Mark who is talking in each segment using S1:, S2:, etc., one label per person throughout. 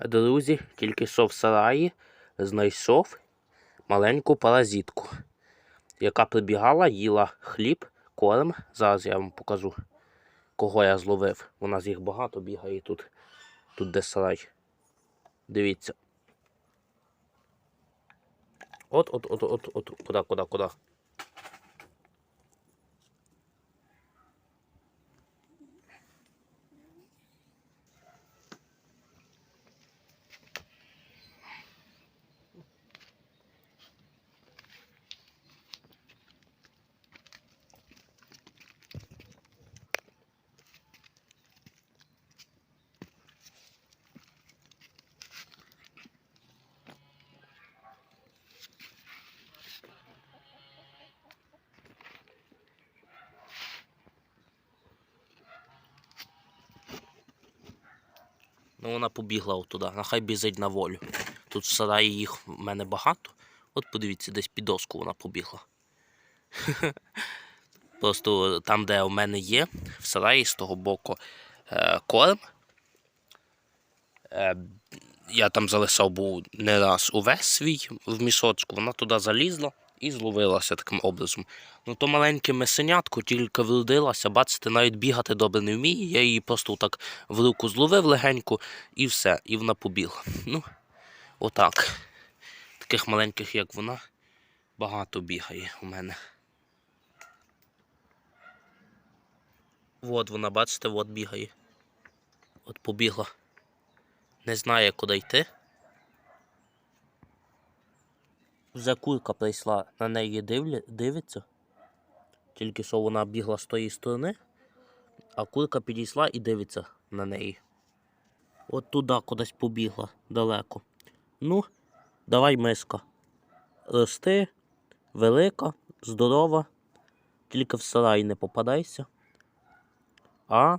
S1: Друзі, тільки що в сараї знайшов маленьку паразитку, яка прибігала, їла хліб, корм. Зараз я вам покажу, кого я зловив. У нас їх багато бігає тут, тут де сарай. Дивіться. От, от, от, от, от, куди, куди, куди. Ну, вона побігла отуди, нехай біжить на волю. Тут в сараї їх в мене багато. От подивіться, десь під доску вона побігла. Просто там, де у мене є, в сараї з того боку е, корм. Е, я там залишав був не раз увесь свій в мішочку, вона туди залізла і зловилася таким образом. Ну то маленьке месенятко тільки вродилася, бачите, навіть бігати добре не вміє. Я її просто так в руку зловив легенько і все, і вона побігла. Ну, отак. Таких маленьких, як вона, багато бігає у мене. От вона, бачите, от бігає. От побігла. Не знає, куди йти. Вже курка прийшла, на неї дивля, дивиться. Тільки що вона бігла з тої сторони, а курка підійшла і дивиться на неї. От туди кудись побігла далеко. Ну, давай миска. Рости, велика, здорова, тільки в сарай не попадайся. А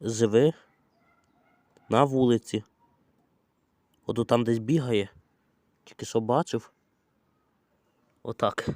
S1: живи на вулиці. От там десь бігає. Тільки що бачив. Отак.